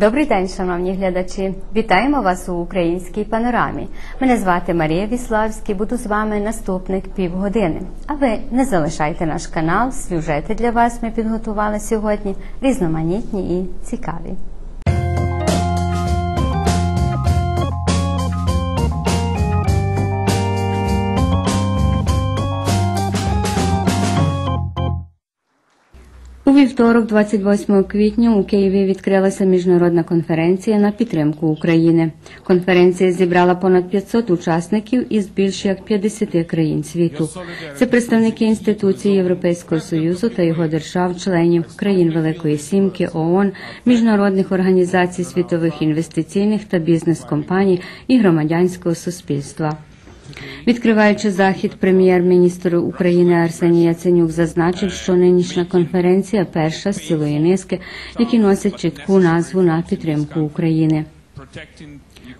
Добрий день, шановні глядачі! Вітаємо вас у українській панорамі. Мене звати Марія Віславський. Буду з вами наступних півгодини. А ви не залишайте наш канал. Сюжети для вас ми підготували сьогодні різноманітні і цікаві. У вівторок, 28 квітня, у Києві відкрилася міжнародна конференція на підтримку України. Конференція зібрала понад 500 учасників із більш як 50 країн світу. Це представники інституцій Європейського союзу та його держав-членів, країн Великої Сімки, ООН, міжнародних організацій світових інвестиційних та бізнес-компаній і громадянського суспільства. Відкриваючи захід, прем'єр-міністр України Арсеній Яценюк зазначив, що нинішня конференція перша з цілої низки, які носять чітку назву на підтримку України.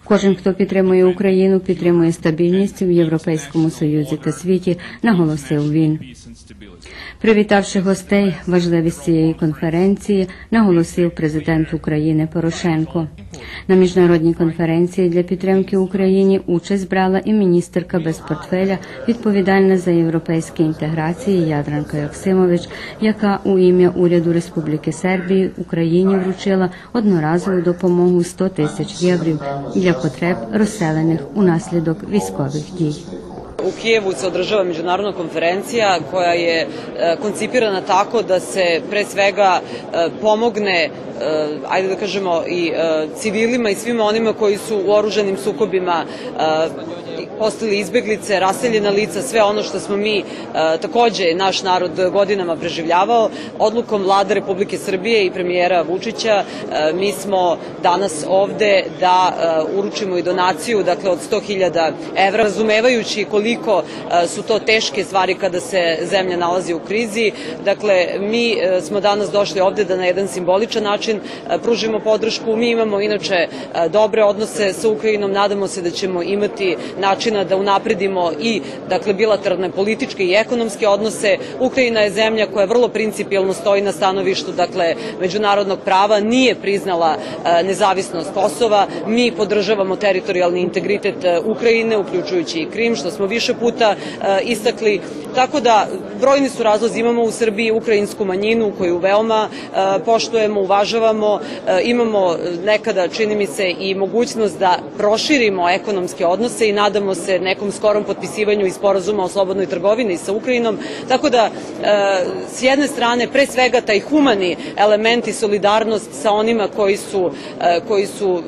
Кожен, хто підтримує Україну, підтримує стабільність в Європейському Союзі та світі, наголосив він. Привітавши гостей, важливість цієї конференції наголосив президент України Порошенко. На міжнародній конференції для підтримки Україні участь брала і міністерка без портфеля, відповідальна за європейські інтеграції Ядранка Яксимович, яка у ім'я уряду Республіки Сербії Україні вручила одноразову допомогу 100 тисяч євро для потреб розселених унаслідок військових дій. U Kijevu se održava međunarodna konferencija koja je e, koncipirana tako da se pre svega e, pomogne e, ajde da kažemo i civilima i svima onima koji su u oružanim sukobima postali izbeglice, raseljena lica, sve ono što smo mi takođe naš narod godinama preživljavao. Odlukom vlade Republike Srbije i premijera Vučića mi smo danas ovde da uručimo i donaciju dakle od 100.000 evra razumevajući koliko su to teške stvari kada se zemlja nalazi u krizi. Dakle, mi smo danas došli ovde da na jedan simboličan način pružimo podršku. Mi imamo inače dobre odnose sa Ukrajinom, nadamo se da ćemo imati načina da unapredimo i dakle bilateralne političke i ekonomske odnose. Ukrajina je zemlja koja vrlo principijelno stoji na stanovištu dakle međunarodnog prava, nije priznala nezavisnost Kosova. Mi podržavamo teritorijalni integritet Ukrajine, uključujući i Krim, što smo više puta istakli. Tako da brojni su razlozi. Imamo u Srbiji ukrajinsku manjinu koju veoma poštujemo, uvažavamo. Imamo nekada, čini mi se, i mogućnost da proširimo ekonomske odnose i nadamo se nekom skorom potpisivanju i sporazuma o slobodnoj trgovini sa Ukrajinom. Tako da, s jedne strane, pre svega taj humani element i solidarnost sa onima koji su, koji su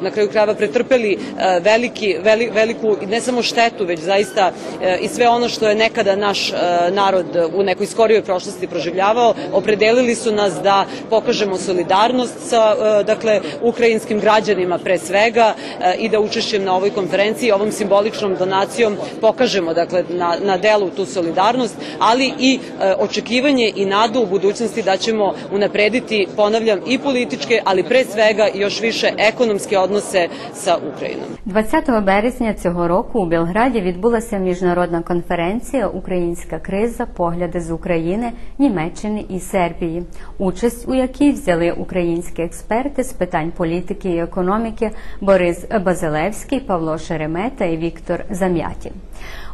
na kraju krajeva pretrpeli veliki, veliku, ne samo štetu, već zaista i sve ono što je nekada naš narod u nekoj skorijoj prošlosti proživljavao, opredelili su nas da pokažemo solidarnost sa dakle, ukrajinskim građanima pre svega i da učešćem na ovoj konferenciji, ovom simboličnom donacijom pokažemo dakle, na, na delu tu solidarnost, ali i očekivanje i nadu u budućnosti da ćemo unaprediti, ponavljam, i političke, ali pre svega još više ekonomske odnose sa Ukrajinom. 20 березня цього року у Білграді відбулася міжнародна конференція Українська криза, погляди з України, Німеччини і Сербії, участь у якій взяли українські експерти з питань політики і економіки Борис Базилевський, Павло Шеремета і Віктор Зам'ятін.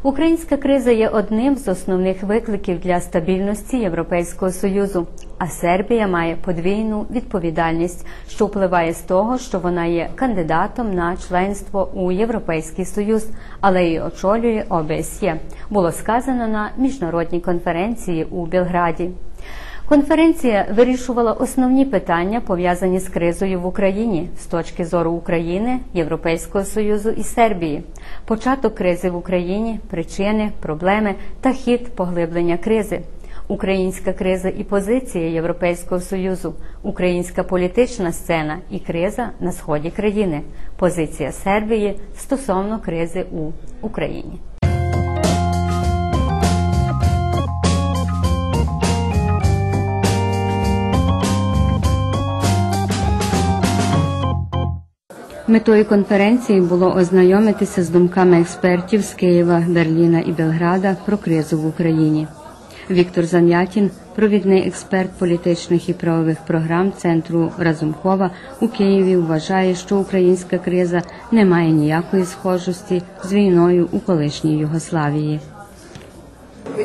Українська криза є одним з основних викликів для стабільності Європейського союзу. А Сербія має подвійну відповідальність, що впливає з того, що вона є кандидатом на членство у Європейський Союз, але й очолює ОБСЄ. Було сказано на міжнародній конференції у Білграді. Конференція вирішувала основні питання, пов'язані з кризою в Україні з точки зору України, Європейського союзу і Сербії, початок кризи в Україні, причини, проблеми та хід поглиблення кризи. Українська криза і позиція Європейського союзу, українська політична сцена і криза на сході країни, позиція Сербії стосовно кризи у Україні. Метою конференції було ознайомитися з думками експертів з Києва, Берліна і Белграда про кризу в Україні. Віктор Занятін, провідний експерт політичних і правових програм центру Разумкова у Києві, вважає, що українська криза не має ніякої схожості з війною у колишній Югославії.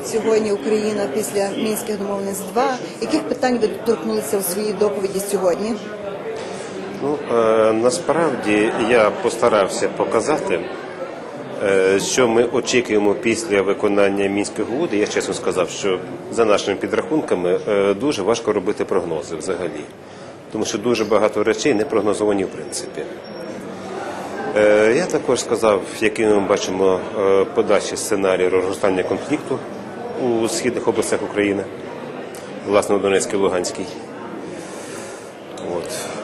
Сьогодні Україна після мінських домовленостей 2 Яких питань ви доторкнулися у своїй доповіді сьогодні? Ну, е, насправді я постарався показати, е, що ми очікуємо після виконання мінських угод. Я чесно сказав, що за нашими підрахунками е, дуже важко робити прогнози взагалі, тому що дуже багато речей не прогнозовані в принципі. Е, Я також сказав, який ми бачимо е, подальші сценарії розгортання конфлікту у східних областях України, власне, у Донецькій і Луганській.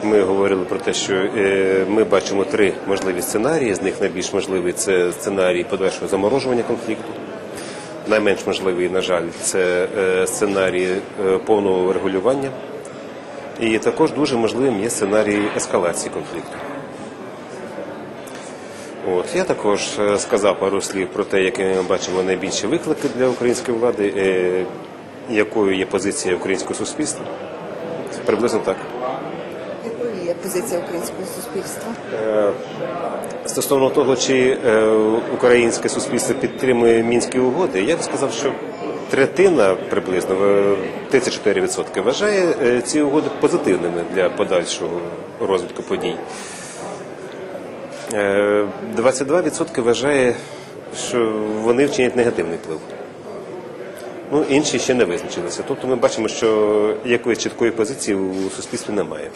Ми говорили про те, що е, ми бачимо три можливі сценарії. З них найбільш можливий це сценарій подальшого заморожування конфлікту. Найменш можливий, на жаль, це е, сценарій е, повного регулювання. І також дуже можливим є сценарій ескалації конфлікту. От я також сказав пару слів про те, які ми бачимо найбільші виклики для української влади, якою є позиція українського суспільства. Приблизно так. Позиція українського суспільства? Стосовно того, чи е, українське суспільство підтримує мінські угоди, я б сказав, що третина приблизно е, 34% вважає е, ці угоди позитивними для подальшого розвитку подій. Е, 22% вважає, що вони вчинять негативний вплив. Ну, інші ще не визначилися. Тобто ми бачимо, що якоїсь чіткої позиції у суспільстві немає.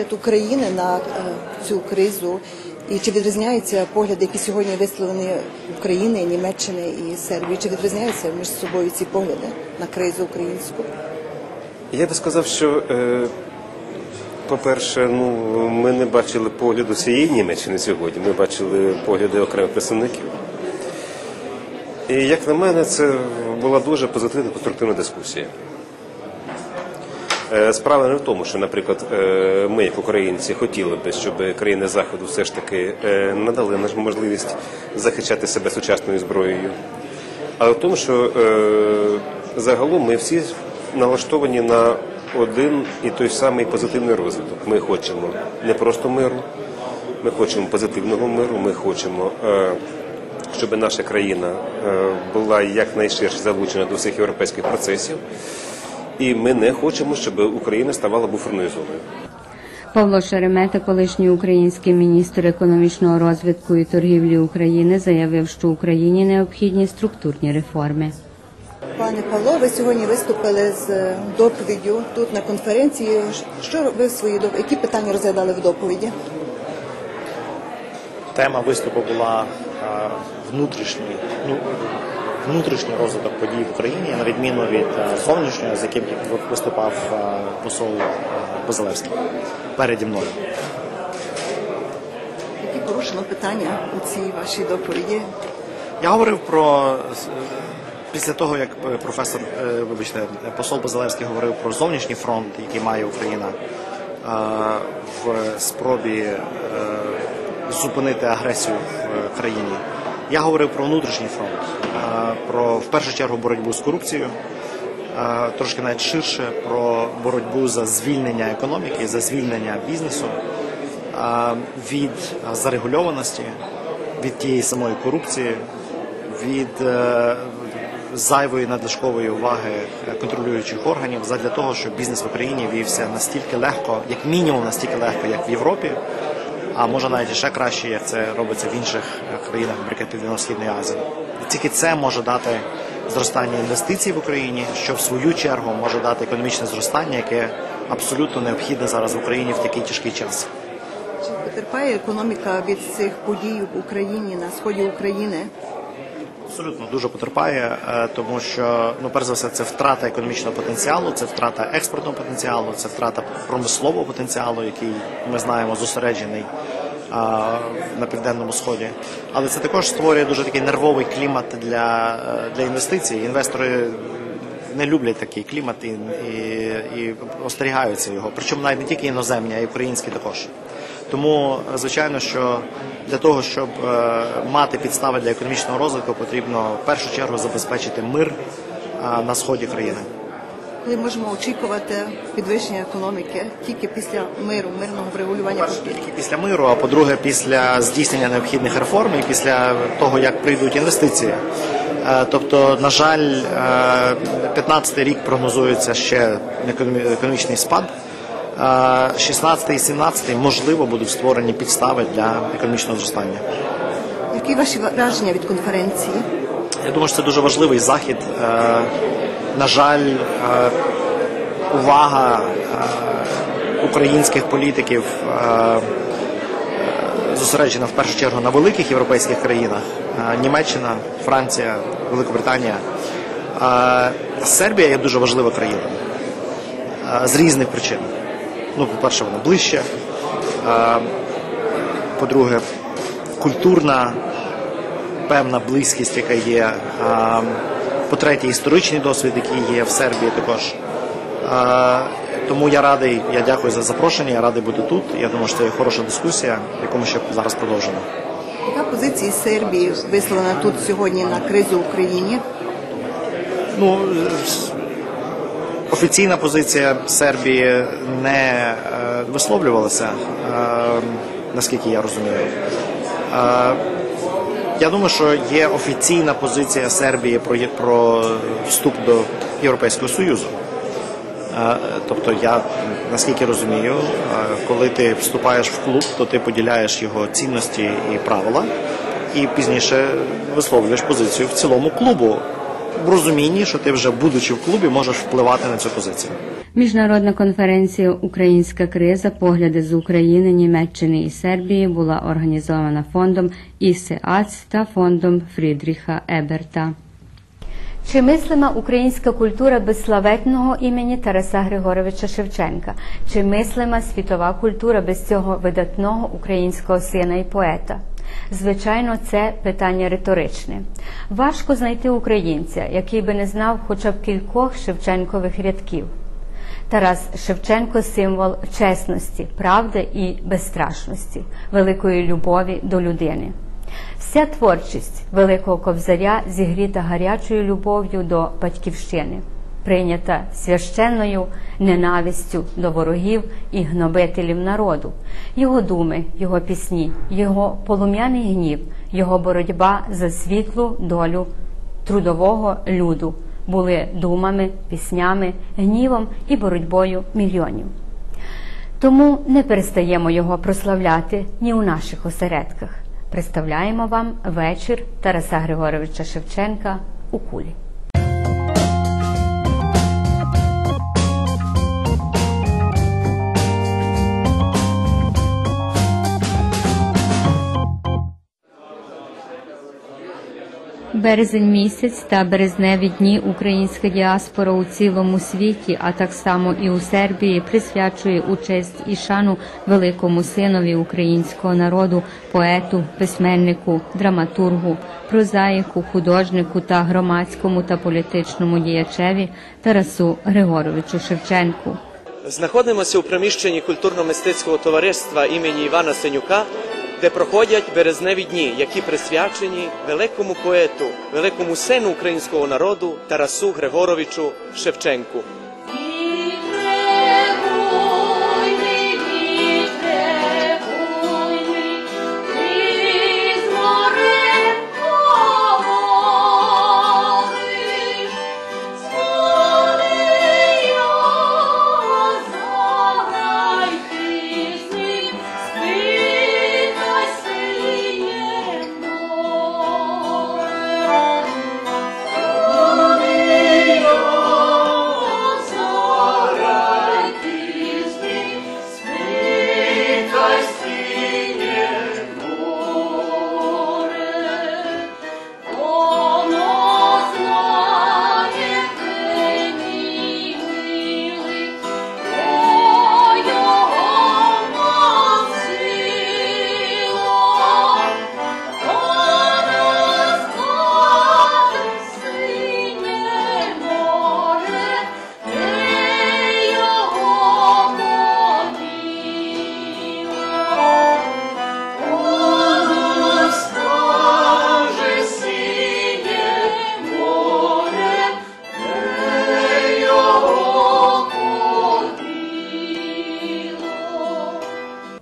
Погляд України на е, цю кризу? І чи відрізняються погляди, які сьогодні висловлені України, Німеччини і Сербії? Чи відрізняються між собою ці погляди на кризу українську? Я би сказав, що, е, по-перше, ну, ми не бачили погляду всієї Німеччини сьогодні, ми бачили погляди окремих представників. І як на мене, це була дуже позитивна конструктивна дискусія. Е, Справа не в тому, що, наприклад, е, ми, як українці, хотіли би, щоб країни Заходу все ж таки е, надали нам можливість захищати себе сучасною зброєю. Але в тому, що загалом ми всі налаштовані на один і той самий позитивний розвиток. Ми хочемо не просто миру, ми хочемо позитивного миру, ми хочемо, щоб наша країна була якнайширше залучена до всіх європейських процесів. І ми не хочемо, щоб Україна ставала буферною зоною. Павло Шеремета, колишній український міністр економічного розвитку і торгівлі України, заявив, що Україні необхідні структурні реформи. Пане Павло, ви сьогодні виступили з доповіддю тут на конференції. Що ви в своїй які питання розглядали в доповіді? Тема виступу була е, внутрішній, ну, внутрішній розвиток подій в Україні, на відміну від е, зовнішнього, з яким виступав е, посол е, Базилевський переді мною. Які порушено питання у цій вашій доповіді? Я говорив про е, після того, як е, професор, е, вибачте, посол Базилевський говорив про зовнішній фронт, який має Україна е, в спробі е, зупинити агресію в країні. Я говорив про внутрішній фронт, е, про в першу чергу боротьбу з корупцією. е, Трошки навіть ширше про боротьбу за звільнення економіки, за звільнення бізнесу е, від зарегульованості, від тієї самої корупції, від зайвої надлишкової уваги контролюючих органів задля того, щоб бізнес в Україні вівся настільки легко, як мінімум настільки легко, як в Європі, а може навіть ще краще, як це робиться в інших е, країнах, наприклад, Південно-Східної Азії. Тільки це може дати зростання інвестицій в Україні, що в свою чергу може дати економічне зростання, яке абсолютно необхідне зараз в Україні в такий тяжкий час. Чи потерпає економіка від цих подій в Україні на сході України? Абсолютно дуже потерпає, е, тому що ну перш за все це втрата економічного потенціалу, це втрата експортного потенціалу, це втрата промислового потенціалу, який ми знаємо зосереджений на південному сході. Але це також створює дуже такий нервовий клімат для, е, для інвестицій. Інвестори не люблять такий клімат і, і, і остерігаються його. Причому навіть не тільки іноземні, а й українські також. Тому, звичайно, що для того, щоб е, мати підстави для економічного розвитку, потрібно в першу чергу забезпечити мир е, на сході країни. Коли можемо очікувати підвищення економіки тільки після миру, мирного врегулювання? Тільки після миру, а по-друге, після здійснення необхідних реформ і після того, як прийдуть інвестиції. Е, Тобто, на жаль, 15-й рік прогнозується ще економі- економічний спад. 16 і 17 можливо будуть створені підстави для економічного зростання. Які ваші враження від конференції? Я думаю, що це дуже важливий захід. Е, На жаль, е, увага е, українських політиків зосереджена в першу чергу на великих європейських країнах: Німеччина, Франція, Великобританія. Сербія є дуже важлива країна з різних причин. Ну, по-перше, вона ближче. По-друге, культурна певна близькість, яка є. По-третє, історичний досвід, який є в Сербії також. Тому я радий, я дякую за запрошення, я радий бути тут. Я думаю, що це є хороша дискусія, яку ми ще зараз продовжимо. Яка позиція Сербії висловлена тут сьогодні на кризу в Україні? Ну, офіційна позиція Сербії не е, висловлювалася, е, наскільки я розумію. Е, я думаю, що є офіційна позиція Сербії про, про вступ до Європейського Союзу. Тобто, я наскільки розумію, коли ти вступаєш в клуб, то ти поділяєш його цінності і правила, і пізніше висловлюєш позицію в цілому клубу в розумінні, що ти вже будучи в клубі, можеш впливати на цю позицію. Міжнародна конференція Українська криза. Погляди з України, Німеччини і Сербії була організована фондом ІСЕАЦ та фондом Фрідріха Еберта. Чи мислима українська культура без славетного імені Тараса Григоровича Шевченка? Чи мислима світова культура без цього видатного українського сина і поета? Звичайно, це питання риторичне. Важко знайти українця, який би не знав хоча б кількох Шевченкових рядків. Тарас Шевченко символ чесності, правди і безстрашності, великої любові до людини. Вся творчість Великого Кобзаря зігріта гарячою любов'ю до батьківщини, прийнята священною ненавистю до ворогів і гнобителів народу, його думи, його пісні, його полум'яний гнів, його боротьба за світлу долю трудового люду були думами, піснями, гнівом і боротьбою мільйонів. Тому не перестаємо його прославляти ні у наших осередках. Представляємо вам вечір Тараса Григоровича Шевченка у кулі. Березень місяць та березневі дні українська діаспора у цілому світі, а так само і у Сербії, присвячує участь і шану великому синові українського народу, поету, письменнику, драматургу, прозаїку, художнику та громадському та політичному діячеві Тарасу Григоровичу Шевченку. Знаходимося у приміщенні культурно-мистецького товариства імені Івана Сенюка, де проходять березневі дні, які присвячені великому поету, великому сину українського народу Тарасу Григоровичу Шевченку.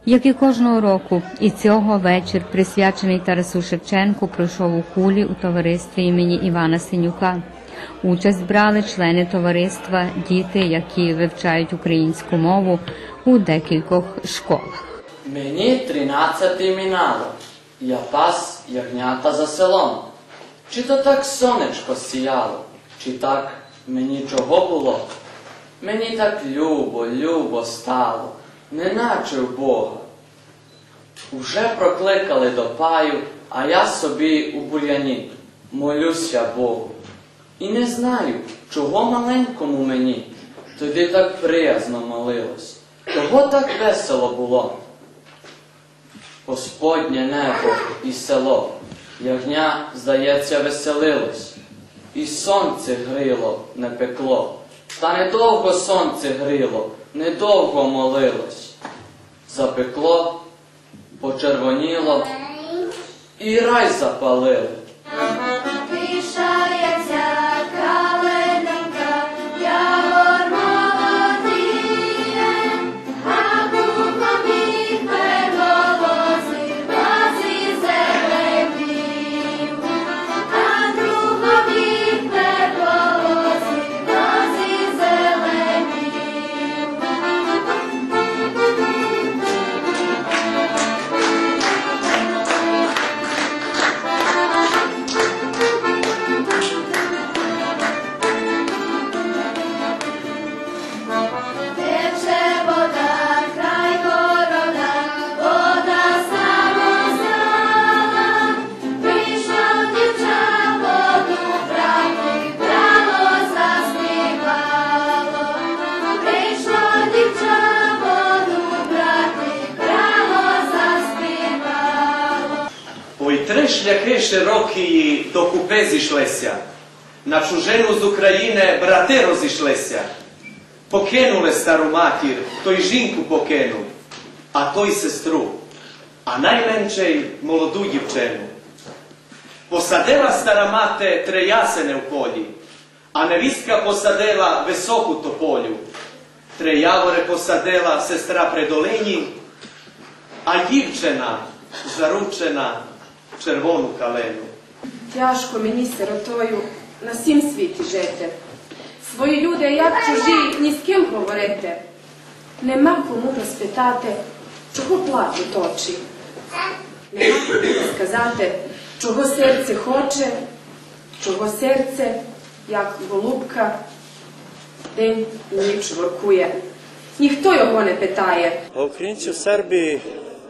Як і кожного року, і цього вечір, присвячений Тарасу Шевченку, пройшов у кулі у товаристві імені Івана Синюка. Участь брали члени товариства, діти, які вивчають українську мову у декількох школах. Мені тринадцятий минало, я пас ягнята за селом. Чи то так сонечко сіяло, чи так мені чого було? Мені так любо, любо стало, неначе в Бога. Уже прокликали до паю, а я собі у бур'яні молюся Богу. І не знаю, чого маленькому мені, тоді так приязно молилось, того так весело було. Господнє небо і село, ягня, здається, веселилось, і сонце грило, не пекло. Та недовго сонце грило, недовго молилось. Запекло, почервоніло, і рай запалили. Ukrajine brate rozišle se. Pokenule staru matir, to i žinku pokenu, a to i sestru, a najmenčej molodu djevčenu. Posadela stara mate tre jasene u polji, a nevistka posadela vesoku topolju. Tre javore posadela sestra predolenji, a djevčena zaručena červonu kalenu. Tjaško, Тяжко мені сиротою на сім світі жити. Свої люди, як чужі, ні з ким говорити. Нема кому розпитати, чого плачуть очі. Нема кому сказати, чого серце хоче, чого серце, як голубка, день і ніч воркує. Ніхто його не питає. А Українці в Сербії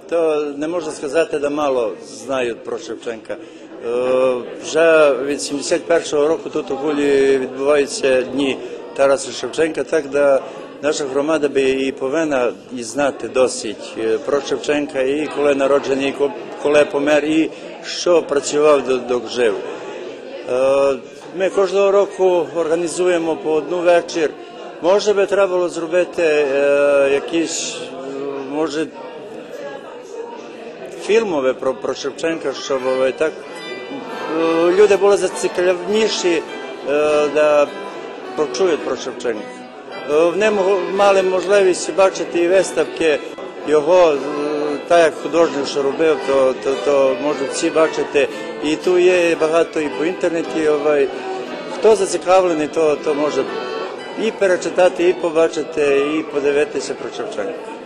то не можна сказати, да мало знають про Шевченка. Е, Вже від 71-го року тут у Гулі відбуваються дні Тараса Шевченка, так да наша громада би і повинна і знати досить е, про Шевченка, і коли народжений, і ко- коли помер, і що працював до- доки жив. Е, Ми кожного року організуємо по одну вечір. Може би треба було зробити якісь, може, фільмове про, Шевченка, щоб так люди були зацікавленіші, е, да почують про Шевченка. Е, Вони мали можливість бачити і виставки його, е, так як художник, що робив, то, то, то можуть всі бачити. І тут є багато і по інтернеті. Хто зацікавлений, то, то може і перечитати, і побачити, і подивитися про Шевченка.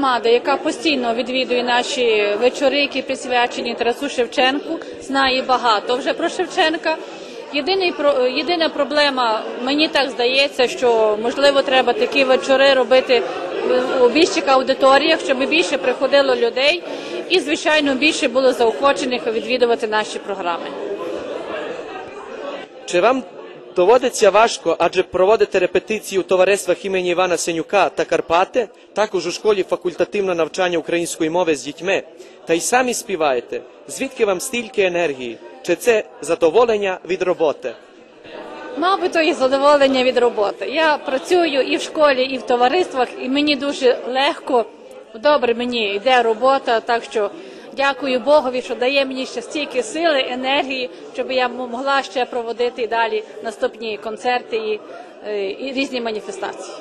Громада, яка постійно відвідує наші вечори, які присвячені Тарасу Шевченку, знає багато вже про Шевченка. Єдиний єдина проблема, мені так здається, що можливо треба такі вечори робити у більших аудиторіях, щоб більше приходило людей, і звичайно більше було заохочених відвідувати наші програми. Чи вам доводиться важко, адже проводите репетиції у товариствах імені Івана Сенюка та Карпати, також у школі факультативне навчання української мови з дітьми, та й самі співаєте? Звідки вам стільки енергії? Чи це задоволення від роботи? Мабуть, то і задоволення від роботи. Я працюю і в школі, і в товариствах, і мені дуже легко, добре мені йде робота, так що дякую Богові, що дає мені ще стільки сили, енергії, щоб я могла ще проводити далі наступні концерти і, е, і різні маніфестації.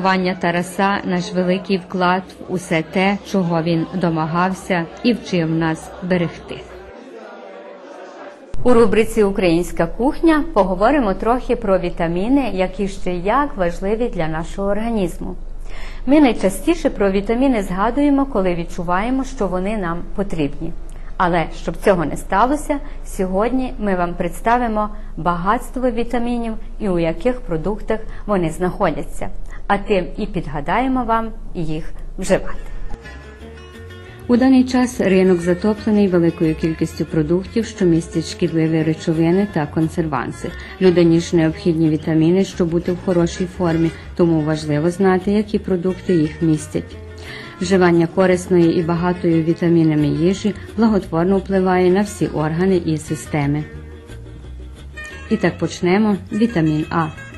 Шанування Тараса наш великий вклад в усе те, чого він домагався і вчив нас берегти. У рубриці Українська кухня поговоримо трохи про вітаміни, які ще як важливі для нашого організму. Ми найчастіше про вітаміни згадуємо, коли відчуваємо, що вони нам потрібні. Але щоб цього не сталося, сьогодні ми вам представимо багатство вітамінів і у яких продуктах вони знаходяться, а тим і підгадаємо вам їх вживати. У даний час ринок затоплений великою кількістю продуктів, що містять шкідливі речовини та консерванси. Людині ж необхідні вітаміни, щоб бути в хорошій формі, тому важливо знати, які продукти їх містять. Вживання корисної і багатої вітамінами їжі благотворно впливає на всі органи і системи. І так почнемо. Вітамін А.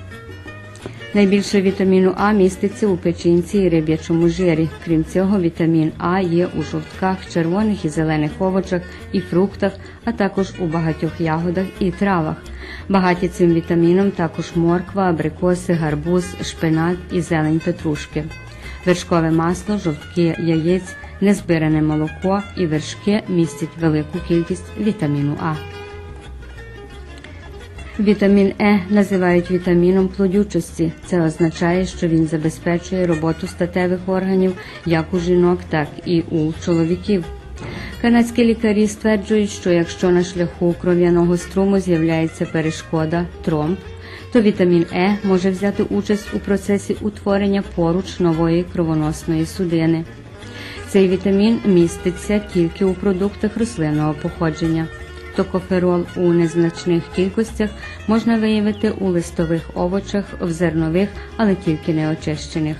Найбільше вітаміну А міститься у печінці і риб'ячому жирі. Крім цього, вітамін А є у жовтках, червоних і зелених овочах і фруктах, а також у багатьох ягодах і травах. Багаті цим вітаміном також морква, абрикоси, гарбуз, шпинат і зелень петрушки. Вершкове масло, жовтки яєць, незбиране молоко і вершки містять велику кількість вітаміну А. Вітамін Е називають вітаміном плодючості. Це означає, що він забезпечує роботу статевих органів як у жінок, так і у чоловіків. Канадські лікарі стверджують, що якщо на шляху кров'яного струму з'являється перешкода тромб, то вітамін Е може взяти участь у процесі утворення поруч нової кровоносної судини. Цей вітамін міститься тільки у продуктах рослинного походження. Токоферол у незначних кількостях можна виявити у листових овочах, в зернових, але тільки неочищених,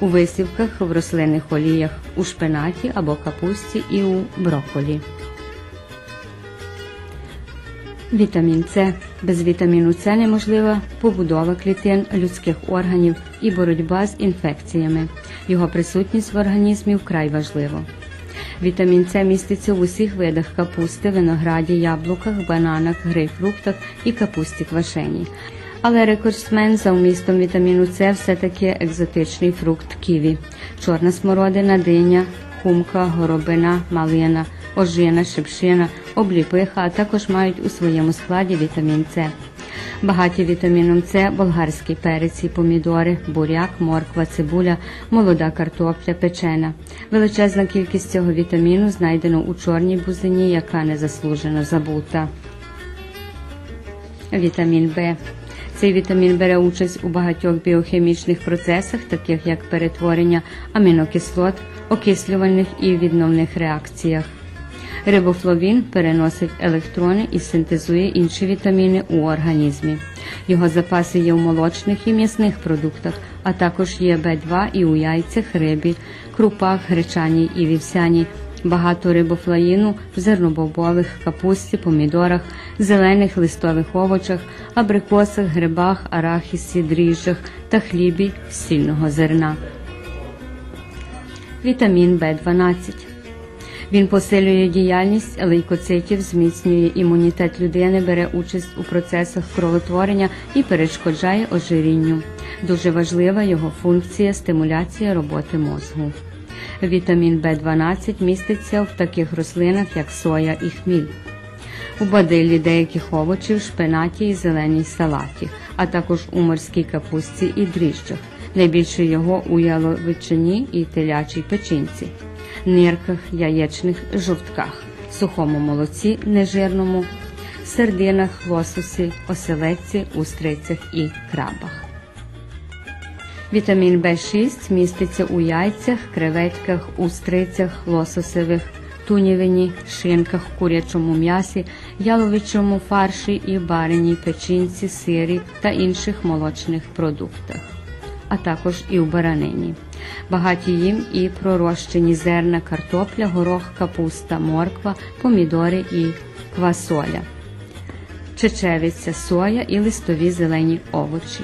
у висівках, в рослинних оліях, у шпинаті або капусті і у брокколі. Вітамін С. Без вітаміну С неможлива побудова клітин людських органів і боротьба з інфекціями. Його присутність в організмі вкрай важливо. Вітамін С міститься в усіх видах капусти, винограді, яблуках, бананах, грейпфруктах і капусті квашеній. Але рекордсмен за вмістом вітаміну С все-таки екзотичний фрукт ківі, чорна смородина, диня, куркумка, горобина, малина, ожина, шипшина, обліпиха, а також мають у своєму складі вітамін С. Багаті вітаміном С болгарські переці, помідори, буряк, морква, цибуля, молода картопля, печена. Величезна кількість цього вітаміну знайдено у чорній бузині, яка незаслужено забута. Вітамін Б. Цей вітамін бере участь у багатьох біохімічних процесах, таких як перетворення амінокислот, окислювальних і відновних реакціях. Рибофлавін переносить електрони і синтезує інші вітаміни у організмі. Його запаси є у молочних і м'ясних продуктах, а також є В2 і у яйцях, рибі, крупах, гречаній і вівсяній. Багато рибофлаїну в зернобобових, капусті, помідорах, зелених листових овочах, абрикосах, грибах, арахісі, дріжджах та хлібі з сільного зерна. Вітамін В12 він посилює діяльність лейкоцитів, зміцнює імунітет людини, бере участь у процесах кровотворення і перешкоджає ожирінню. Дуже важлива його функція стимуляція роботи мозку. Вітамін В12 міститься в таких рослинах, як соя і хміль. У бадиллі деяких овочів, шпинаті і зеленій салаті, а також у морській капусті і дріжджах. Найбільше його у яловичині і телячій печінці нирках, яєчних жовтках, сухому молоці нежирному, сердинах, лососі, оселедці, устрицях і крабах. Вітамін В6 міститься у яйцях, креветках, устрицях, лососевих, тунівині, шинках, курячому м'ясі, яловичому фарші і бариній печінці, сирі та інших молочних продуктах, а також і у баранині. Багаті їм і пророщені зерна, картопля, горох, капуста, морква, помідори і квасоля, чечевиця, соя і листові зелені овочі.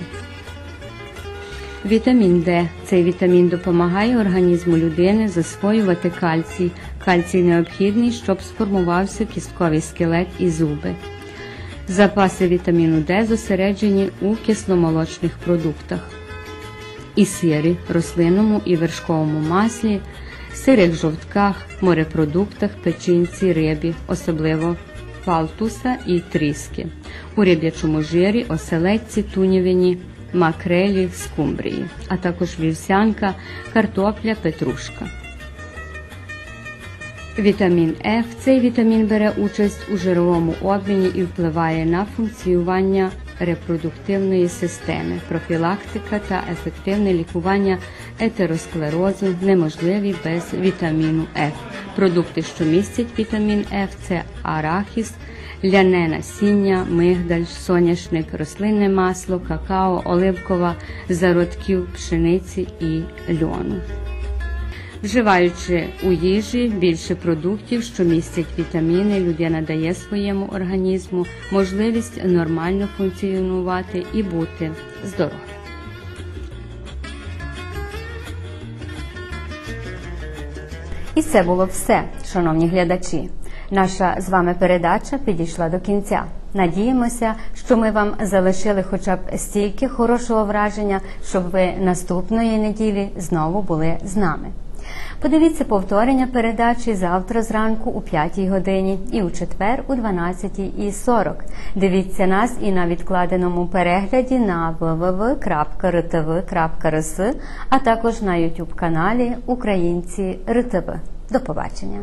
Вітамін Д. Цей вітамін допомагає організму людини засвоювати кальцій. Кальцій необхідний, щоб сформувався кістковий скелет і зуби. Запаси вітаміну Д зосереджені у кисломолочних продуктах і сирі, рослинному і вершковому маслі, сирих жовтках, морепродуктах, печінці, рибі, особливо фалтуса і тріски, у риб'ячому жирі, оселедці, тунівині, макрелі, скумбрії, а також вівсянка, картопля, петрушка. Вітамін Ф. Цей вітамін бере участь у жировому обміні і впливає на функціонування репродуктивної системи, профілактика та ефективне лікування етеросклерозу неможливі без вітаміну Ф. Продукти, що містять вітамін Ф, це арахіс, ляне насіння, мигдаль, соняшник, рослинне масло, какао, оливкова, зародків, пшениці і льону. Вживаючи у їжі більше продуктів, що містять вітаміни, людина дає своєму організму можливість нормально функціонувати і бути здоровим. І це було все, шановні глядачі. Наша з вами передача підійшла до кінця. Надіємося, що ми вам залишили хоча б стільки хорошого враження, щоб ви наступної неділі знову були з нами. Подивіться повторення передачі завтра зранку у 5 годині і у четвер у 12.40. Дивіться нас і на відкладеному перегляді на www.rtv.rs, а також на YouTube каналі Українці РТВ. До побачення.